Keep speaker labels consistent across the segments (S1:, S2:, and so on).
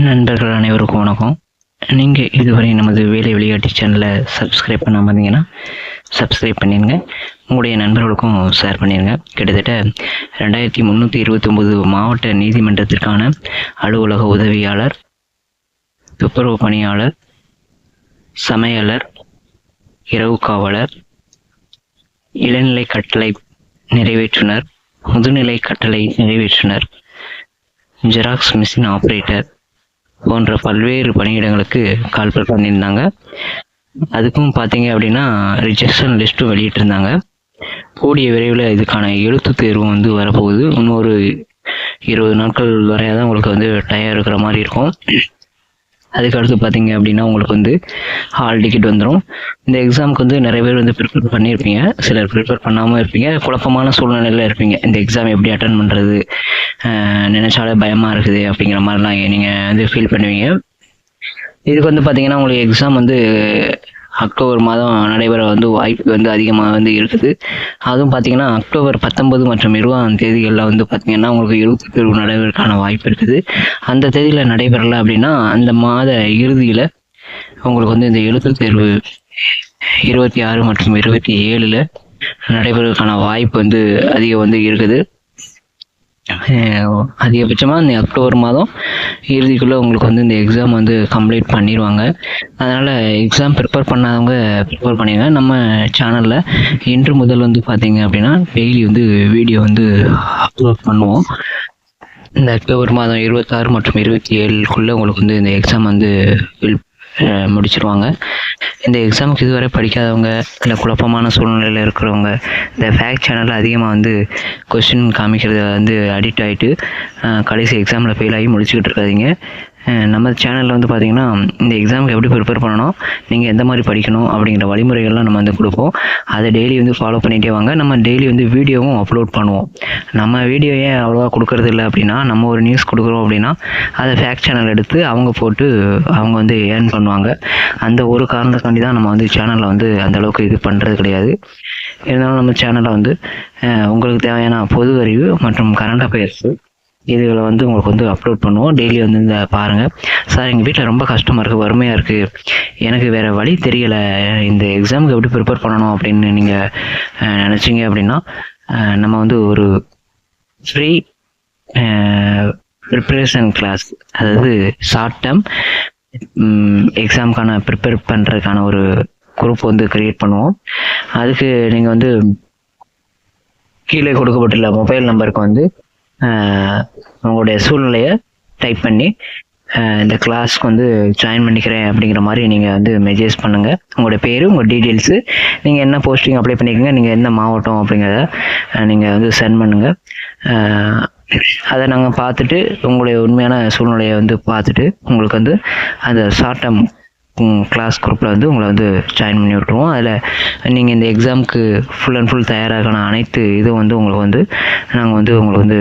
S1: நண்பர்கள் அனைவருக்கும் உணவம் நீங்கள் இதுவரை நமது வேலை விளையாட்டு சேனலை சப்ஸ்கிரைப் பண்ணாமல் இருந்தீங்கன்னா சப்ஸ்கிரைப் பண்ணிடுங்க உங்களுடைய நண்பர்களுக்கும் ஷேர் பண்ணிடுங்க கிட்டத்தட்ட ரெண்டாயிரத்தி முந்நூற்றி இருபத்தொம்போது மாவட்ட நீதிமன்றத்திற்கான அலுவலக உதவியாளர் துப்புரவு பணியாளர் சமையலர் இரவு காவலர் இளநிலை கட்டளை நிறைவேற்றுனர் முதுநிலை கட்டளை நிறைவேற்றுனர் ஜெராக்ஸ் மிஷின் ஆப்ரேட்டர் போன்ற பல்வேறு பணியிடங்களுக்கு கால் பண்ணியிருந்தாங்க. அதுக்கும் பார்த்தீங்க அப்படின்னா ரிஜெக்ஷன் லிஸ்ட்டும் வெளியிட்டிருந்தாங்க. கூடிய விரைவில் இதுக்கான எழுத்து தேர்வு வந்து வரப்போகுது. இன்னொரு இருபது நாட்கள் வரையாக தான் உங்களுக்கு வந்து டயம் இருக்கிற மாதிரி இருக்கும். அதுக்கு அடுத்து பார்த்தீங்க அப்படின்னா உங்களுக்கு வந்து ஹால் டிக்கெட் வந்துடும் இந்த எக்ஸாமுக்கு வந்து நிறைய பேர் வந்து ப்ரிப்பேர் பண்ணியிருப்பீங்க சிலர் ப்ரிப்பேர் பண்ணாமல் இருப்பீங்க. குழப்பமான சூழ்நிலையில் இருப்பீங்க. இந்த எக்ஸாம் எப்படி அட்டன் பண்ணுறது நினச்சாலே பயமாக இருக்குது அப்படிங்கிற மாதிரிலாம் நீங்கள் வந்து ஃபீல் பண்ணுவீங்க. இதுக்கு வந்து பார்த்தீங்கன்னா உங்களுக்கு எக்ஸாம் வந்து அக்டோபர் மாதம் நடைபெற வந்து வாய்ப்பு வந்து அதிகமாக வந்து இருக்குது. அதுவும் பார்த்தீங்கன்னா அக்டோபர் பத்தொன்பது மற்றும் இருபதாம் தேதிகளில் வந்து பார்த்தீங்கன்னா உங்களுக்கு எழுத்து தேர்வு நடைபெறக்கான வாய்ப்பு இருக்குது. அந்த தேதியில் நடைபெறலை அப்படின்னா அந்த மாத இறுதியில் உங்களுக்கு வந்து இந்த எழுத்து தேர்வு இருபத்தி ஆறு மற்றும் இருபத்தி ஏழில் நடைபெறதுக்கான வாய்ப்பு வந்து அதிகம் வந்து இருக்குது. அதிகபட்சமாக இந்த அக்டோபர் மாதம் இறுதிக்குள்ளே உங்களுக்கு வந்து இந்த எக்ஸாம் வந்து கம்ப்ளீட் பண்ணிடுவாங்க. அதனால் எக்ஸாம் ப்ரிப்பேர் பண்ணாதவங்க ப்ரிப்பேர் பண்ணிடுங்க. நம்ம சேனலில் இன்று முதல் வந்து பார்த்தீங்க அப்படின்னா டெய்லி வந்து வீடியோ வந்து அப்லோட் பண்ணுவோம். இந்த அக்டோபர் மாதம் இருபத்தாறு மற்றும் இருபத்தி ஏழுக்குள்ளே உங்களுக்கு வந்து இந்த எக்ஸாம் வந்து முடிச்சிருவாங்க. இந்த எக்ஸாமுக்கு இதுவரை படிக்காதவங்க இல்லை குழப்பமான சூழ்நிலையில் இருக்கிறவங்க இந்த ஃபேக்ட் சேனலில் அதிகமாக வந்து கொஸ்டின் காமிக்கிறத வந்து அடிக்ட் ஆகிட்டு கடைசி எக்ஸாமில் ஃபெயில் ஆகி முடிச்சுக்கிட்டு இருக்காதீங்க. நம்ம சேனலில் வந்து பார்த்திங்கன்னா இந்த எக்ஸாமுக்கு எப்படி ப்ரிப்பேர் பண்ணணும் நீங்கள் எந்த மாதிரி படிக்கணும் அப்படிங்கிற வழிமுறைகள்லாம் நம்ம வந்து கொடுப்போம். அதை டெய்லி வந்து ஃபாலோ பண்ணிகிட்டே வாங்க. நம்ம டெய்லி வந்து வீடியோவும் அப்லோட் பண்ணுவோம். நம்ம வீடியோ ஏன் அவ்வளோவா கொடுக்கறது இல்லை அப்படின்னா நம்ம ஒரு நியூஸ் கொடுக்குறோம் அப்படின்னா அதை ஃபேக்ட் சேனல் எடுத்து அவங்க போட்டு அவங்க வந்து ஏர்ன் பண்ணுவாங்க. அந்த ஒரு காரணத்துக்காண்டி தான் நம்ம வந்து சேனலில் வந்து அந்த அளவுக்கு இது பண்ணுறது கிடையாது. இருந்தாலும் நம்ம சேனலில் வந்து உங்களுக்கு தேவையான பொது அறிவு மற்றும் கரண்ட் அஃபேர்ஸு இதுகளை வந்து உங்களுக்கு வந்து அப்லோட் பண்ணுவோம். டெய்லி வந்து இந்த பாருங்கள் சார் எங்கள் வீட்டில் ரொம்ப கஷ்டமாக இருக்குது வறுமையாக இருக்குது எனக்கு வேறு வழி தெரியலை. இந்த எக்ஸாமுக்கு எப்படி ப்ரிப்பேர் பண்ணணும் அப்படின்னு நீங்கள் நினச்சிங்க அப்படின்னா நம்ம வந்து ஒரு ஃப்ரீ ப்ரிப்பரேஷன் கிளாஸ் அதாவது ஷார்ட் டேர்ம் எக்ஸாமுக்கான ப்ரிப்பேர் பண்ணுறதுக்கான ஒரு குரூப் வந்து க்ரியேட் பண்ணுவோம். அதுக்கு நீங்கள் வந்து கீழே கொடுக்கப்பட்டுள்ள மொபைல் நம்பருக்கு வந்து உங்களுடைய சூழ்நிலையை டைப் பண்ணி இந்த கிளாஸ்க்கு வந்து ஜாயின் பண்ணிக்கிறேன் அப்படிங்கிற மாதிரி நீங்கள் வந்து மெசேஜ் பண்ணுங்கள் உங்களோட பேர் உங்கள் டீட்டெயில்ஸு நீங்கள் என்ன போஸ்டிங் அப்ளை பண்ணிக்கோங்க நீங்கள் என்ன மாவட்டம் அப்படிங்கிறத நீங்கள் வந்து சென்ட் பண்ணுங்கள் அதை நாங்கள் பார்த்துட்டு உங்களுடைய உண்மையான சூழ்நிலையை வந்து பார்த்துட்டு உங்களுக்கு வந்து அந்த ஷார்ட் டேர்ம் கிளாஸ் குரூப்பில் வந்து உங்களை வந்து ஜாயின் பண்ணி விட்ருவோம் அதில் நீங்கள் இந்த எக்ஸாமுக்கு ஃபுல் அண்ட் ஃபுல் தயாராகான அனைத்து இதுவும் வந்து உங்களுக்கு வந்து நாங்கள் வந்து உங்களுக்கு வந்து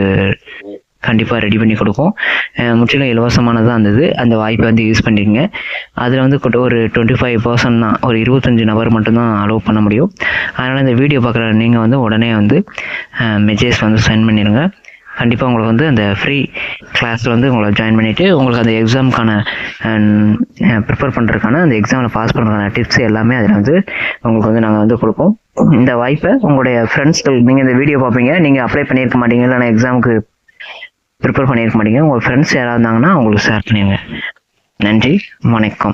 S1: கண்டிப்பாக ரெடி பண்ணி கொடுப்போம். முற்றிலும் இலவசமானதாக இருந்தது. அந்த வாய்ப்பை வந்து யூஸ் பண்ணிக்கங்க. அதில் வந்து ஒரு டுவெண்ட்டி ஃபைவ் பர்சன்ட் தான் ஒரு இருபத்தஞ்சி நபர் மட்டும்தான் அலோவ் பண்ண முடியும். அதனால் இந்த வீடியோ பார்க்குற நீங்கள் வந்து உடனே வந்து மெசேஜ் வந்து சென்ட் பண்ணிடுங்க. கண்டிப்பாக உங்களுக்கு வந்து அந்த ஃப்ரீ கிளாஸில் வந்து உங்களை ஜாயின் பண்ணிவிட்டு உங்களுக்கு அந்த எக்ஸாமுக்கான ப்ரிப்பேர் பண்ணுறதுக்கான அந்த எக்ஸாமில் பாஸ் பண்ணுறதுக்கான டிப்ஸ் எல்லாமே அதில் வந்து உங்களுக்கு வந்து நாங்கள் வந்து கொடுப்போம். இந்த வாய்ப்பை உங்களுடைய ஃப்ரெண்ட்ஸ்கள் நீங்கள் இந்த வீடியோ பார்ப்பீங்க. நீங்கள் அப்ளை பண்ணியிருக்க மாட்டீங்க. இல்லைனா எக்ஸாமுக்கு ப்ரிப்பேர் பண்ணியிருக்க மாட்டீங்க. உங்கள் ஃப்ரெண்ட்ஸ் யாராக இருந்தாங்கன்னா அவங்களுக்கு ஷேர் பண்ணிடுங்க நன்றி. வணக்கம்.